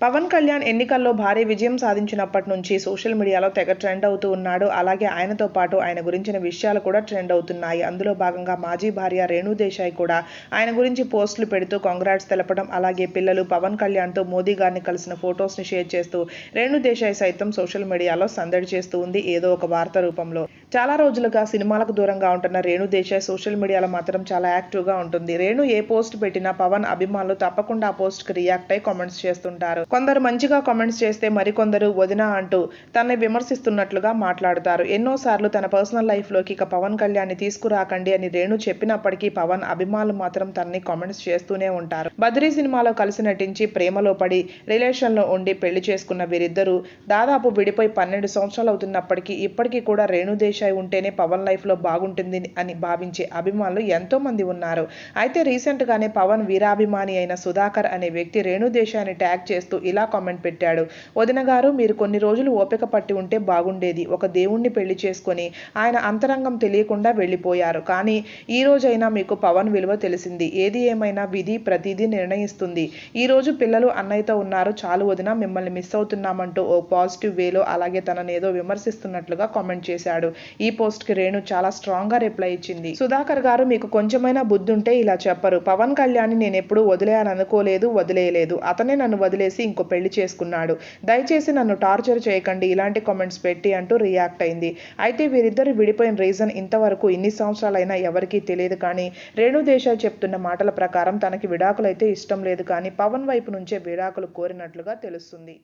పవన్ కళ్యాణ్ ఎన్నికల్లో భారీ విజయం సాధించినప్పటి నుంచి సోషల్ మీడియాలో తెగ ట్రెండ్ అవుతూ ఉన్నాడు. అలాగే ఆయనతో పాటు ఆయన గురించిన విషయాలు కూడా ట్రెండ్ అవుతున్నాయి. అందులో భాగంగా మాజీ భార్య రేణు దేశాయ్ కూడా ఆయన గురించి పోస్టులు పెడుతూ కాంగ్రాట్స్ తెలపడం అలాగే పిల్లలు పవన్ కళ్యాణ్తో మోదీ గారిని కలిసిన ఫొటోస్ని షేర్ చేస్తూ రేణు దేశాయ్ సైతం సోషల్ మీడియాలో సందడి చేస్తూ ఉంది. ఏదో ఒక వార్త రూపంలో. చాలా రోజులుగా సినిమాలకు దూరంగా ఉంటున్న రేణు దేశాయ్ సోషల్ మీడియాలో మాత్రం చాలా యాక్టివ్గా ఉంటుంది. రేణు ఏ పోస్ట్ పెట్టినా పవన్ అభిమానులు తప్పకుండా ఆ పోస్ట్కి రియాక్ట్ అయి కామెంట్స్ చేస్తుంటారు. కొందరు మంచిగా కామెంట్స్ చేస్తే మరికొందరు వదిన అంటూ తనని విమర్శిస్తున్నట్లుగా మాట్లాడుతారు. ఎన్నోసార్లు తన పర్సనల్ లైఫ్లోకి ఇక పవన్ కళ్యాణ్ని తీసుకురాకండి అని రేణు చెప్పినప్పటికీ పవన్ అభిమానులు మాత్రం తనని కామెంట్స్ చేస్తూనే ఉంటారు. బద్రీ సినిమాలో కలిసి నటించి ప్రేమలో పడి రిలేషన్లో ఉండి పెళ్ళి చేసుకున్న వీరిద్దరూ దాదాపు విడిపోయి పన్నెండు సంవత్సరాలు అవుతున్నప్పటికీ ఇప్పటికీ కూడా రేణు దేశాయ్ ఉంటేనే పవన్ లైఫ్లో బాగుంటుంది అని భావించే అభిమానులు ఎంతోమంది ఉన్నారు. అయితే రీసెంట్గానే పవన్ వీరాభిమాని అయిన సుధాకర్ అనే వ్యక్తి రేణు దేశాన్ని ట్యాగ్ చేస్తూ ఇలా కామెంట్ పెట్టాడు. వదిన గారు మీరు కొన్ని రోజులు ఓపిక పట్టి ఉంటే బాగుండేది. ఒక దేవుణ్ణి పెళ్ళి చేసుకొని ఆయన అంతరంగం తెలియకుండా వెళ్ళిపోయారు. కానీ ఈ రోజైనా మీకు పవన్ విలువ తెలిసింది. ఏది ఏమైనా విధి ప్రతిదీ నిర్ణయిస్తుంది. ఈ రోజు పిల్లలు అన్నయ్యతో ఉన్నారు. చాలు వదిన మిమ్మల్ని మిస్ అవుతున్నామంటూ ఓ పాజిటివ్ వేలో అలాగే తనని ఏదో విమర్శిస్తున్నట్లుగా కామెంట్ చేశాడు. ఈ పోస్ట్కి రేణు చాలా స్ట్రాంగ్గా రిప్లై ఇచ్చింది. సుధాకర్ గారు మీకు కొంచెమైనా బుద్ధి ఉంటే ఇలా చెప్పరు. పవన్ కళ్యాణ్ నేను ఎప్పుడు వదిలేయాలనుకోలేదు వదిలేయలేదు. అతనే నన్ను వదిలేసి ఇంకో పెళ్ళి చేసుకున్నాడు. దయచేసి నన్ను టార్చర్ చేయకండి. ఇలాంటి కామెంట్స్ పెట్టి అంటూ రియాక్ట్ అయింది. అయితే వీరిద్దరు విడిపోయిన రీజన్ ఇంతవరకు ఇన్ని సంవత్సరాలైనా ఎవరికీ తెలియదు కానీ రేణు దేశాయ్ చెప్తున్న మాటల ప్రకారం తనకి విడాకులైతే ఇష్టం లేదు కానీ పవన్ వైపు నుంచే విడాకులు కోరినట్లుగా తెలుస్తుంది.